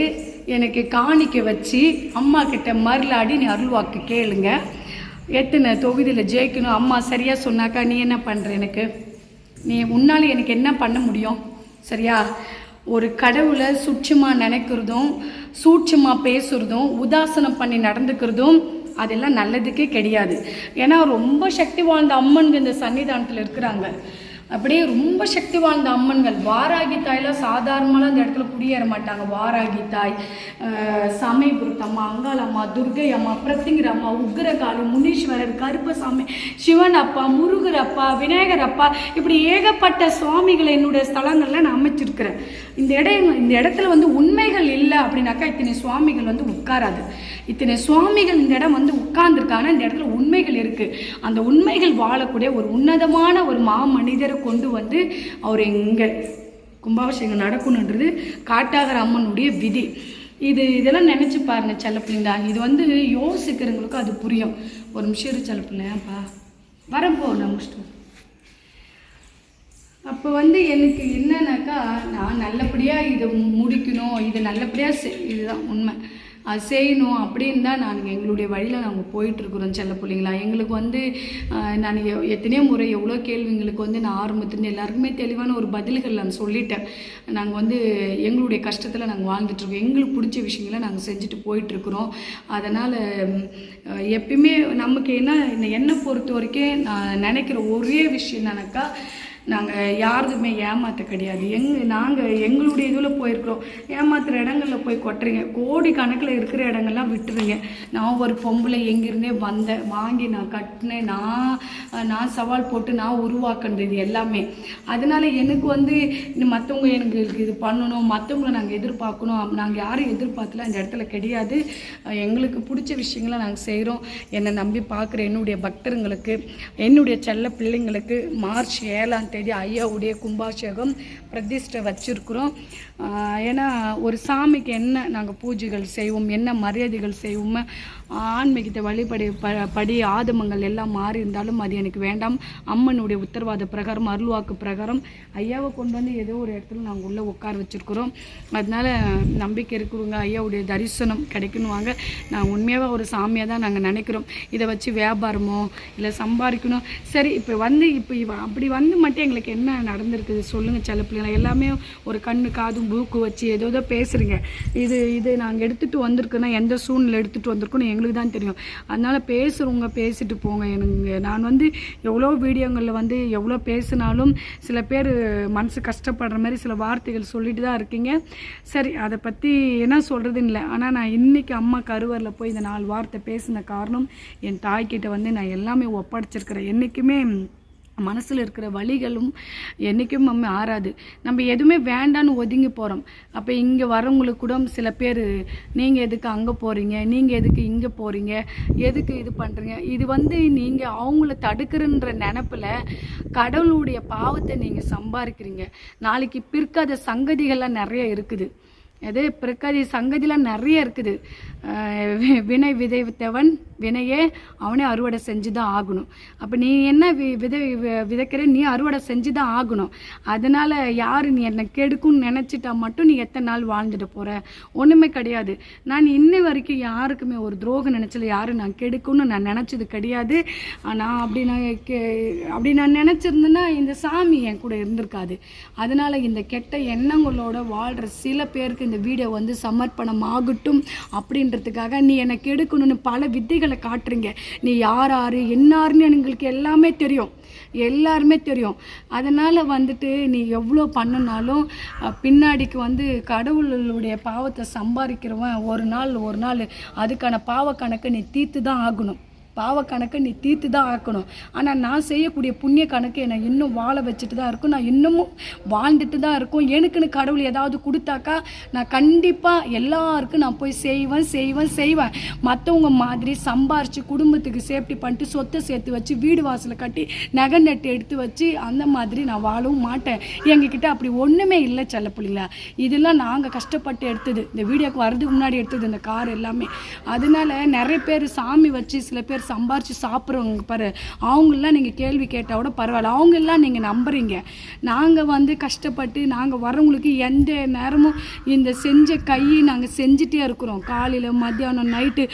S1: எனக்கு காணிக்க வச்சு அம்மா கிட்ட மருளாடி நீ அருள்வாக்கு கேளுங்க. எத்தனை தொகுதியில் ஜெயிக்கணும்? அம்மா சரியாக சொன்னாக்கா நீ என்ன பண்ணுற எனக்கு? நீ உன்னால் எனக்கு என்ன பண்ண முடியும்? சரியா? ஒரு கடவுளை சுட்சமாக நினைக்கிறதும் சூட்சமாக பேசுகிறதும் உதாசனம் பண்ணி நடந்துக்கிறதும் அதெல்லாம் நல்லதுக்கே கிடையாது. ஏன்னா ரொம்ப சக்தி வாழ்ந்த அம்மன் இந்த சன்னிதானத்தில் இருக்கிறாங்க. அப்படியே ரொம்ப சக்தி வாழ்ந்த அம்மன்கள். வாராகி தாய்லாம் சாதாரணமாக அந்த இடத்துல குடியேற மாட்டாங்க. வாராகி தாய் சமயபுரத்தம்மா அங்காளம்மா அம்மா துர்கை அம்மா பிரத்திங்கிற அம்மா உக்ரகாளி முனீஸ்வரர் கருப்பசாமி சிவன் அப்பா முருகர் அப்பா விநாயகர் அப்பா இப்படி ஏகப்பட்ட சுவாமிகளை என்னுடைய ஸ்தலங்களில் நான் அமைச்சிருக்கிறேன். இந்த இடம் இந்த இடத்துல வந்து உண்மைகள் இல்லை அப்படின்னாக்கா இத்தனை சுவாமிகள் வந்து உட்காராது. இத்தனை சுவாமிகள் இந்த இடம் வந்து உட்கார்ந்துருக்காங்கன்னா இந்த இடத்துல உண்மைகள் இருக்கு. அந்த உண்மைகள் வாழக்கூடிய ஒரு உன்னதமான ஒரு மாமனிதரை கொண்டு வந்து அவர் எங்கே கும்பாபிஷேகம் நடக்கணுன்றது காட்டாகர அம்மனுடைய விதி. இது இதெல்லாம் நினச்சி பாருங்க செல்ல இது வந்து யோசிக்கிறவங்களுக்கு அது புரியும். ஒரு நிமிஷம் இரு வரப்போ நான் முடிச்சிட்டு அப்போ வந்து எனக்கு என்னன்னாக்கா நான் நல்லபடியாக இதை முடிக்கணும். இது நல்லபடியாக செ இதுதான் உண்மை. செய்யணும் அப்படின்னு தான் நாங்கள் எங்களுடைய வழியில் நாங்கள் போயிட்டுருக்குறோம் செல்ல பிள்ளைங்களா. எங்களுக்கு வந்து நான் எ- எத்தனையோ முறை எவ்வளோ கேள்விங்களுக்கு வந்து நான் ஆரம்பத்துலேருந்து எல்லாருக்குமே தெளிவான ஒரு பதில்கள் நான் சொல்லிட்டேன். நாங்கள் வந்து எங்களுடைய கஷ்டத்தில் நாங்கள் வாழ்ந்துட்டுருக்கோம் எங்களுக்கு பிடிச்ச விஷயங்களை நாங்கள் செஞ்சுட்டு போயிட்டுருக்குறோம் அதனால் எப்பயுமே நமக்கு என்ன என்னை பொறுத்த வரைக்கும் நான் நினைக்கிற ஒரே விஷயம் என்னன்னாக்கா நாங்கள் யாருக்குமே ஏமாற்ற கிடையாது. எங் நாங்கள் எங்களுடைய இதில் போயிருக்கிறோம். ஏமாத்துகிற இடங்களில் போய் கொட்டுறீங்க. கோடி கணக்கில் இருக்கிற இடங்கள்லாம் விட்டுருங்க. நான் ஒரு பொம்பளை எங்கிருந்தே வந்தேன். வாங்கி நான் கட்டினேன். நான் நான் சவால் போட்டு நான் உருவாக்குனது இது எல்லாமே. அதனால எனக்கு வந்து மற்றவங்க எனக்கு இது பண்ணணும். மற்றவங்கள நாங்கள் எதிர்பார்க்கணும். நாங்கள் யாரும் எதிர்பார்த்துல அந்த இடத்துல கிடையாது. எங்களுக்கு பிடிச்ச விஷயங்களை நாங்கள் செய்கிறோம் என்னை நம்பி பார்க்குற என்னுடைய பக்தருங்களுக்கு என்னுடைய செல்ல பிள்ளைங்களுக்கு மார்ச் ஏழாம் தேதி ஐயாவுடைய கும்பாபிஷேகம் பிரதிஷ்டை வச்சுருக்குறோம். ஏன்னா ஒரு சாமிக்கு என்ன நாங்கள் பூஜைகள் செய்வோம் என்ன மரியாதைகள் செய்வோம் ஆன்மீகத்தை வழிபடி ப படி ஆதமங்கள் எல்லாம் மாறி இருந்தாலும் அது எனக்கு வேண்டாம். அம்மனுடைய உத்தரவாத பிரகாரம் அருள்வாக்கு பிரகாரம் ஐயாவை கொண்டு வந்து ஏதோ ஒரு இடத்துல நாங்கள் உள்ளே உட்கார வச்சுருக்குறோம். அதனால நம்பிக்கை இருக்கிறவங்க ஐயாவுடைய தரிசனம் கிடைக்கணுவாங்க நான் உண்மையாக ஒரு சாமியாக தான் நாங்கள் நினைக்கிறோம். இதை வச்சு வியாபாரமோ இல்லை சம்பாதிக்கணும். சரி இப்போ வந்து இப்போ இவ அப்படி வந்து மட்டும் எங்களுக்கு என்ன நடந்திருக்குது? சொல்லுங்கள் சில பிள்ளைங்க எல்லாமே ஒரு கண்ணு காதும் பூக்கு வச்சு ஏதோ ஏதோ பேசுகிறீங்க இது இது நாங்கள் எடுத்துகிட்டு வந்திருக்கோன்னா எந்த சூழ்நிலை எடுத்துகிட்டு வந்திருக்கோன்னு எங்களுக்கு தான் தெரியும். அதனால் பேசுகிறவங்க பேசிட்டு போங்க எனக்கு. நான் வந்து எவ்வளோ வீடியோங்களில் வந்து எவ்வளோ பேசினாலும் சில பேர் மனசு கஷ்டப்படுற மாதிரி சில வார்த்தைகள் சொல்லிட்டு தான் இருக்கீங்க. சரி அதை பற்றி என்ன சொல்கிறதுன்னு இல்லை. ஆனால் நான் இன்னைக்கு அம்மா கருவரில் போய் இந்த நாலு வார்த்தை பேசின காரணம் என் தாய்கிட்ட வந்து நான் எல்லாமே ஒப்படைச்சிருக்கிறேன். என்றைக்குமே மனசில் இருக்கிற வழிகளும் என்றைக்கும் நம்ம ஆறாது. நம்ம எதுவுமே வேண்டான்னு ஒதுங்கி போகிறோம் அப்போ இங்கே வரவங்களுக்கு கூட சில பேர் நீங்கள் எதுக்கு அங்கே போகிறீங்க நீங்கள் எதுக்கு இங்கே போகிறீங்க எதுக்கு இது பண்ணுறீங்க இது வந்து நீங்கள் அவங்கள தடுக்கிறன்ற நினப்பில் கடவுளுடைய பாவத்தை நீங்கள் சம்பாதிக்கிறீங்க நாளைக்கு பிற்காத சங்கதிகள்லாம் நிறைய இருக்குது. அது பிற்காதி சங்கதிலாம் நிறைய இருக்குது. அஹ் வி- வினை விதைத்தவன் வினையே அவனே அறுவடை செஞ்சு தான் ஆகணும். அப்போ நீ என்ன வி விதை வி- விதைக்கிற? நீ அறுவடை செஞ்சு தான் ஆகணும். அதனால் யார் நீ என்னை கெடுக்கும்னு நினச்சிட்டா மட்டும் நீ எத்தனை நாள் வாழ்ந்துட்டு போகிற ஒன்றுமே கிடையாது. நான் இன்ன வரைக்கும் யாருக்குமே ஒரு துரோகம் நினச்சல யாரும் நான் கெடுக்கும்னு நான் நினச்சது கிடையாது. நான் அப்படி நான் கே அப்படி நான் நினச்சிருந்தேன்னா இந்த சாமி என் கூட இருந்திருக்காது. அதனால் இந்த கெட்ட எண்ணங்களோட வாழ்கிற சில பேருக்கு இந்த வீடியோ வந்து சமர்ப்பணம் ஆகட்டும் அப்படின்றதுக்காக நீ என்னை கெடுக்கணும்னு பல வித்தைகள் காட்டுறீங்க. நீ யார் யார் என்னாருன்னு எங்களுக்கு எல்லாமே தெரியும். எல்லாருமே தெரியும். அதனால் வந்துட்டு நீ எவ்வளோ பண்ணினாலும் பின்னாடிக்கு வந்து கடவுளுடைய பாவத்தை சம்பாதிக்கிறவன் ஒரு நாள் ஒரு நாள் அதுக்கான பாவ கணக்கை நீ தீர்த்து தான் ஆகணும். பாவ கணக்கை நீ தீர்த்து தான் ஆக்கணும். ஆனால் நான் செய்யக்கூடிய புண்ணிய கணக்கு என்னை இன்னும் வாழ வச்சுட்டு தான் இருக்கும். நான் இன்னமும் வாழ்ந்துட்டு தான் இருக்கும். எனக்குன்னு கடவுள் ஏதாவது கொடுத்தாக்கா நான் கண்டிப்பாக எல்லாருக்கும் நான் போய் செய்வேன் செய்வேன் செய்வேன். மற்றவங்க மாதிரி சம்பாரித்து குடும்பத்துக்கு சேஃப்டி பண்ணிட்டு சொத்தை சேர்த்து வச்சு வீடு வாசலை கட்டி நகை நட்டு எடுத்து வச்சு அந்த மாதிரி நான் வாழவும் மாட்டேன். எங்ககிட்ட அப்படி ஒன்றுமே இல்லை செல்ல பிள்ளைங்களா. இதெல்லாம் நாங்கள் கஷ்டப்பட்டு எடுத்தது. இந்த வீடியோக்கு வர்றதுக்கு முன்னாடி எடுத்தது இந்த கார் எல்லாமே. அதனால நிறைய பேர் சாமி வச்சு சில பேர் சம்பாரித்து சாப்பிட்றவங்க பாரு அவங்களெலாம் நீங்கள் கேள்வி கேட்டால் கூட பரவாயில்ல. அவங்கெல்லாம் நீங்கள் நம்புறீங்க. நாங்கள் வந்து கஷ்டப்பட்டு நாங்கள் வரவங்களுக்கு எந்த நேரமும் இந்த செஞ்ச கையை நாங்கள் செஞ்சிட்டே இருக்கிறோம். காலையில் மத்தியானம் நைட்டு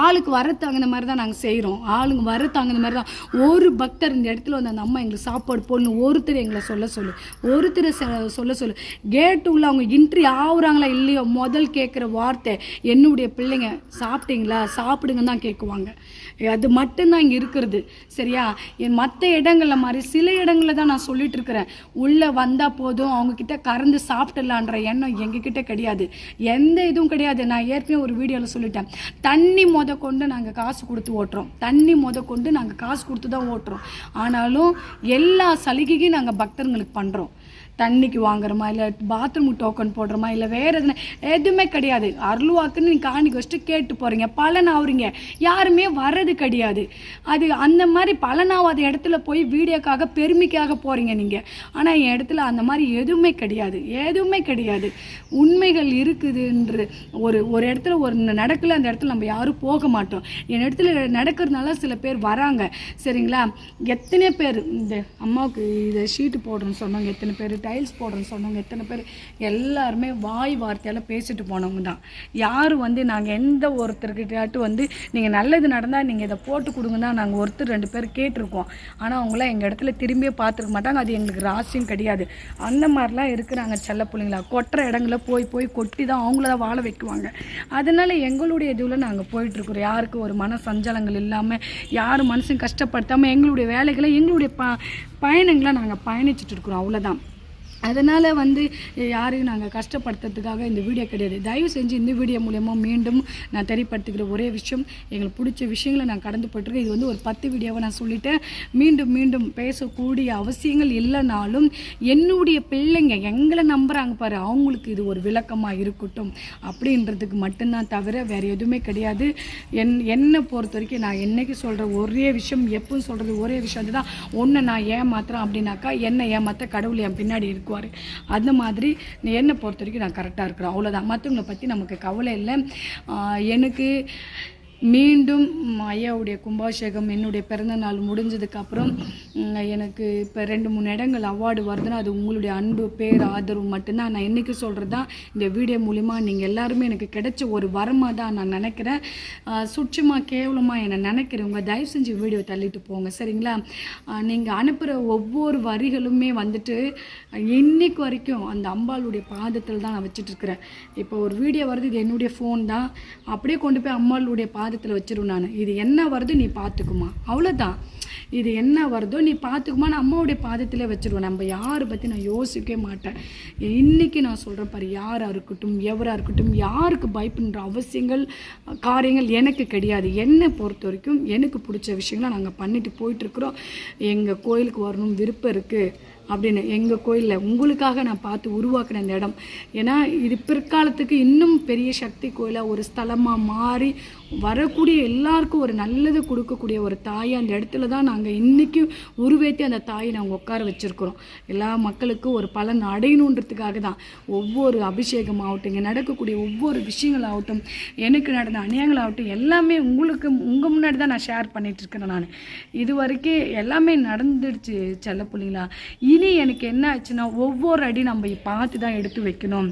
S1: ஆளுக்கு வர தகுந்த மாதிரி தான் நாங்கள் செய்கிறோம் ஆளுங்க வர தகுந்த மாதிரி தான். ஒரு பக்தர் இந்த இடத்துல வந்து அந்த அம்மா எங்களுக்கு சாப்பாடு போடணும். ஒருத்தர் எங்களை சொல்ல சொல்லு. ஒருத்தர் சொல்ல சொல்லு. கேட்டு உள்ள அவங்க இன்ட்ரி ஆகுறாங்களா இல்லையோ முதல் கேட்குற வார்த்தை என்னுடைய பிள்ளைங்க சாப்பிட்டீங்களா? சாப்பிடுங்கன்னு தான் கேட்குவாங்க அது மட்டும்தான் இங்கே இருக்கிறது. சரியா? என் மற்ற இடங்களில் மாதிரி சில இடங்களில் தான் நான் சொல்லிட்டு இருக்கிறேன். உள்ளே வந்தால் போதும். அவங்கக்கிட்ட கறந்து சாப்பிடலான்ற எண்ணம் எங்ககிட்ட கிடையாது. எந்த இதுவும் கிடையாது. நான் ஏற்கனவே ஒரு வீடியோவில் சொல்லிட்டேன். தண்ணி முத கொண்டு நாங்கள் காசு கொடுத்து ஓட்டுறோம். தண்ணி முத கொண்டு நாங்கள் காசு கொடுத்து தான் ஓட்டுறோம். ஆனாலும் எல்லா சலுகையும் நாங்கள் பக்தர்களுக்கு பண்ணுறோம் தண்ணிக்கு வாங்குறோமா இல்லை பாத்ரூம் டோக்கன் போடுறோமா இல்லை வேறு எதுனா எதுவுமே கிடையாது. அருள்வாக்குன்னு நீங்கள் காணிக்க வச்சுட்டு கேட்டு போகிறீங்க பலனாகுறீங்க யாருமே வர்றது கிடையாது. அது அந்த மாதிரி பலனாவாத இடத்துல போய் வீடியோக்காக பெருமைக்காக போகிறீங்க நீங்கள் ஆனால் என் இடத்துல அந்த மாதிரி எதுவுமே கிடையாது. எதுவுமே கிடையாது. உண்மைகள் இருக்குதுன்ற ஒரு ஒரு இடத்துல ஒரு நடக்கல அந்த இடத்துல நம்ம யாரும் போக மாட்டோம். என் இடத்துல நடக்கிறதுனால சில பேர் வராங்க. சரிங்களா? எத்தனை பேர் இந்த அம்மாவுக்கு இதை ஷீட்டு போடுறேன்னு சொன்னாங்க. எத்தனை பேர்? டைல்ஸ் போடுறேன்னு சொன்னவங்க எத்தனை பேர் எல்லாருமே வாய் வார்த்தையால் பேசிட்டு போனவங்க தான். யாரும் வந்து நாங்கள் எந்த ஒருத்தர்கிட்டயாட்டும் வந்து நீங்கள் நல்லது நடந்தால் நீங்கள் இதை போட்டு கொடுங்க தான் நாங்கள் ஒருத்தர் ரெண்டு பேர் கேட்டிருக்கோம். ஆனால் அவங்களாம் எங்கள் இடத்துல திரும்பியே பார்த்துருக்க மாட்டாங்க. அது எங்களுக்கு ராசியும் கிடையாது. அந்த மாதிரிலாம் இருக்கிறாங்க செல்ல பிள்ளைங்களா. கொட்டுற இடங்கள போய் போய் கொட்டி தான் அவங்கள தான் வாழ வைக்குவாங்க. அதனால் எங்களுடைய இதுவில் நாங்கள் போயிட்டுருக்குறோம். யாருக்கு ஒரு மன சஞ்சலங்கள் இல்லாமல் யாரும் மனசும் கஷ்டப்படுத்தாமல் எங்களுடைய வேலைகளை எங்களுடைய ப பயணங்களை நாங்கள் பயணிச்சுட்டு இருக்கிறோம். அவ்வளோதான் அதனால் வந்து யாரையும் நாங்கள் கஷ்டப்படுத்துறதுக்காக இந்த வீடியோ கிடையாது. தயவு செஞ்சு இந்த வீடியோ மூலயமா மீண்டும் நான் தெரியப்படுத்துகிற ஒரே விஷயம் எங்களுக்கு பிடிச்ச விஷயங்களை நான் கடந்து போட்டிருக்கேன் இது வந்து ஒரு பத்து வீடியோவை நான் சொல்லிட்டேன். மீண்டும் மீண்டும் பேசக்கூடிய அவசியங்கள் இல்லைனாலும் என்னுடைய பிள்ளைங்க எங்களை நம்புகிறாங்க பாரு அவங்களுக்கு இது ஒரு விளக்கமாக இருக்கட்டும் அப்படின்றதுக்கு மட்டும்தான் தவிர வேறு எதுவுமே கிடையாது. என் என்னை பொறுத்த வரைக்கும் நான் என்னைக்கு சொல்கிற ஒரே விஷயம் எப்பவும் சொல்கிறது ஒரே விஷயம் தான் ஒன்று நான் ஏமாத்துறேன் அப்படின்னாக்கா என்னை ஏமாற்ற கடவுள் என் பின்னாடி இருக்கும் இருக்குவார் அந்த மாதிரி என்னை பொறுத்த வரைக்கும் நான் கரெக்டாக இருக்கிறேன். அவ்வளோதான் மற்றவங்களை பற்றி நமக்கு கவலை இல்லை. எனக்கு மீண்டும் ஐயாவுடைய கும்பாபிஷேகம் என்னுடைய பிறந்த நாள் முடிஞ்சதுக்கப்புறம் எனக்கு இப்போ ரெண்டு மூணு இடங்கள் அவார்டு வருதுன்னா அது உங்களுடைய அன்பு பேர் ஆதரவு மட்டும்தான். நான் என்றைக்கு சொல்கிறது தான் இந்த வீடியோ மூலிமா நீங்கள் எல்லாருமே எனக்கு கிடைச்ச ஒரு வரமாக தான் நான் நினைக்கிறேன். சுட்சமாக கேவலமாக என்னை நினைக்கிறவங்க தயவு செஞ்சு வீடியோ தள்ளிட்டு போங்க சரிங்களா? நீங்கள் அனுப்புகிற ஒவ்வொரு வரிகளுமே வந்துட்டு இன்னைக்கு வரைக்கும் அந்த அம்பாளுடைய பாதத்தில் தான் நான் வச்சுட்டு இருக்கிறேன். இப்போ ஒரு வீடியோ வருது இது என்னுடைய ஃபோன் தான். அப்படியே கொண்டு போய் அம்பாளுடைய பாதத்தில் வச்சிருவேன் நான். இது என்ன வருதோ நீ பார்த்துக்குமா அவ்வளோதான் இது என்ன வருதோ நீ பார்த்துக்குமா நான் அம்மாவுடைய பாதத்திலே வச்சிருவேன். நம்ம யாரை பற்றி நான் யோசிக்கவே மாட்டேன். இன்றைக்கி நான் சொல்கிறேன் பாரு யாராக இருக்கட்டும் எவராக இருக்கட்டும் யாருக்கு பயப்படுற அவசியங்கள் காரியங்கள் எனக்கு கிடையாது. என்னை பொறுத்த வரைக்கும் எனக்கு பிடிச்ச விஷயங்களை நாங்கள் பண்ணிட்டு போயிட்டுருக்குறோம் எங்கள் கோயிலுக்கு வரணும் விருப்பம் இருக்குது அப்படின்னு எங்கள் கோயிலில் உங்களுக்காக நான் பார்த்து உருவாக்கின இந்த இடம். ஏன்னா இது பிற்காலத்துக்கு இன்னும் பெரிய சக்தி கோயிலாக ஒரு ஸ்தலமாக மாறி வரக்கூடிய எல்லாருக்கும் ஒரு நல்லது கொடுக்கக்கூடிய ஒரு தாயை அந்த இடத்துல தான் நாங்கள் இன்றைக்கும் உருவேற்றி அந்த தாயை நாங்கள் உட்கார வச்சுருக்குறோம். எல்லா மக்களுக்கும் ஒரு பலன் அடையணுன்றதுக்காக தான் ஒவ்வொரு அபிஷேகம் ஆகட்டும் இங்கே நடக்கக்கூடிய ஒவ்வொரு விஷயங்களாகட்டும் எனக்கு நடந்த அநியாயங்களாகட்டும் எல்லாமே உங்களுக்கு உங்கள் முன்னாடி தான் நான் ஷேர் பண்ணிகிட்ருக்கிறேன் நான். இது வரைக்கும் எல்லாமே நடந்துடுச்சு செல்ல பிள்ளைங்களா இனி எனக்கு என்ன ஆச்சுன்னா ஒவ்வொரு அடி நம்ம பார்த்து தான் எடுத்து வைக்கணும்.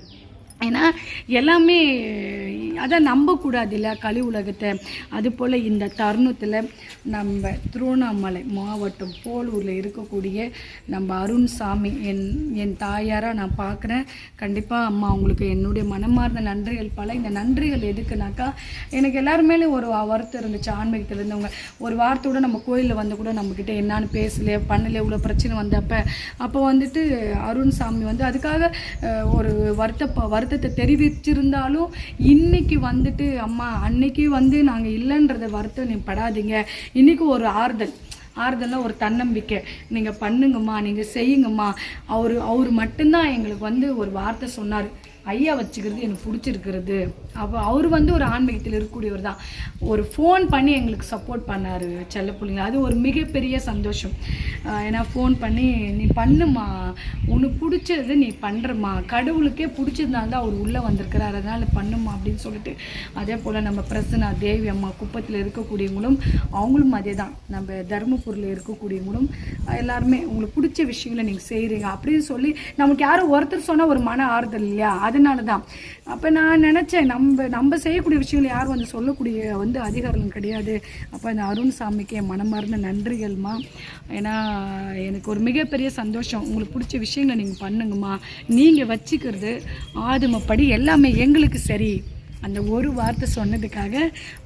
S1: ஏன்னா எல்லாமே அதான் நம்பக்கூடாது இல்லை கலி உலகத்தை அதுபோல் இந்த தருணத்தில் நம்ம திருவண்ணாமலை மாவட்டம் போலூரில் இருக்கக்கூடிய நம்ம அருண் சாமி என் என் தாயாராக நான் பார்க்குறேன் கண்டிப்பாக அம்மா உங்களுக்கு என்னுடைய மனமார்ந்த நன்றிகள். பல இந்த நன்றிகள் எதுக்குனாக்கா எனக்கு எல்லாருமேலே ஒரு வருத்தம் இருந்துச்சு ஆன்மீகத்தில் இருந்தவங்க. ஒரு வார்த்தையோட நம்ம கோயிலில் வந்து கூட நம்மக்கிட்ட என்னான்னு பேசல பண்ணல இவ்வளோ பிரச்சனை வந்தப்போ. அப்போ வந்துட்டு அருண் சாமி வந்து அதுக்காக ஒரு ஒரு வருத்த வருத்தத்தை தெரிவிச்சிருந்தாலும் இன்னைக்கு வந்துட்டு அம்மா அன்னைக்கு வந்து நாங்கள் இல்லைன்றத வருத்தம் நீ படாதீங்க இன்னைக்கு ஒரு ஆறுதல். ஆறுதலாக ஒரு தன்னம்பிக்கை. நீங்கள் பண்ணுங்கம்மா நீங்கள் செய்யுங்கம்மா. அவர் அவர் மட்டும்தான் எங்களுக்கு வந்து ஒரு வார்த்தை சொன்னார். ஐயா வச்சுக்கிறது எனக்கு பிடிச்சிருக்கிறது. அப்போ அவர் வந்து ஒரு ஆன்மீகத்தில் இருக்கக்கூடியவர் தான். ஒரு ஃபோன் பண்ணி எங்களுக்கு சப்போர்ட் பண்ணார் செல்ல பிள்ளைங்க அது ஒரு மிகப்பெரிய சந்தோஷம். ஏன்னா ஃபோன் பண்ணி நீ பண்ணுமா உனக்கு பிடிச்சது நீ பண்ணுறம்மா கடவுளுக்கே பிடிச்சதுனால தான் அவர் உள்ளே வந்திருக்கிறார். அதனால் பண்ணுமா அப்படின்னு சொல்லிட்டு அதே போல் நம்ம பிரசனா தேவி அம்மா குப்பத்தில் இருக்கக்கூடியவங்களும் அவங்களும் அதே தான். நம்ம தருமபுரியில் இருக்கக்கூடியவங்களும் எல்லாருமே உங்களுக்கு பிடிச்ச விஷயங்களை நீங்கள் செய்கிறீங்க அப்படின்னு சொல்லி நமக்கு யாரும் ஒருத்தர் சொன்னால் ஒரு மன ஆறுதல் இல்லையா? அதனால தான். அப்போ நான் நினச்சேன் நம்ம நம்ம நம்ம செய்யக்கூடிய விஷயங்கள் யாரும் வந்து சொல்லக்கூடிய வந்து அதிகாரம் கிடையாது. அப்போ அந்த அருண் சாமிக்கு என் மனமார்ந்த நன்றிகள்மா. ஏன்னா எனக்கு ஒரு மிகப்பெரிய சந்தோஷம். உங்களுக்கு பிடிச்ச விஷயங்களை நீங்கள் பண்ணுங்கம்மா. நீங்கள் வச்சுக்கிறது ஆதுமப்படி எல்லாமே எங்களுக்கு சரி. அந்த ஒரு வார்த்தை சொன்னதுக்காக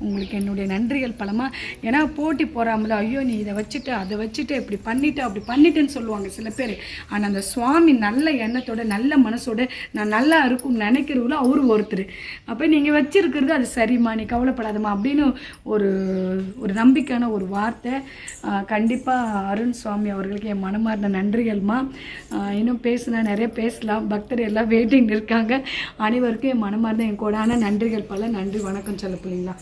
S1: உங்களுக்கு என்னுடைய நன்றிகள் பலமாக ஏன்னா போட்டி போகிறாமல ஐயோ நீ இதை வச்சுட்டு அதை வச்சுட்டு இப்படி பண்ணிட்டு அப்படி பண்ணிட்டேன்னு சொல்லுவாங்க சில பேர். ஆனால் அந்த சுவாமி நல்ல எண்ணத்தோட நல்ல மனசோட நான் நல்லா இருக்கும் நினைக்கிறவங்களும் அவர் ஒருத்தர். அப்போ நீங்கள் வச்சிருக்கிறது அது சரிம்மா நீ கவலைப்படாதம்மா அப்படின்னு ஒரு ஒரு நம்பிக்கையான ஒரு வார்த்தை. கண்டிப்பாக அருண் சுவாமி அவர்களுக்கு என் மனமார்ந்த நன்றிகள்மா. இன்னும் பேசுனா நிறைய பேசலாம். பக்தர் எல்லாம் வெயிட்டிங் இருக்காங்க. அனைவருக்கும் என் மனமார்ந்த என் கூடான நன்றிகள் பல. நன்றி வணக்கம் சொல்ல பிள்ளைங்களா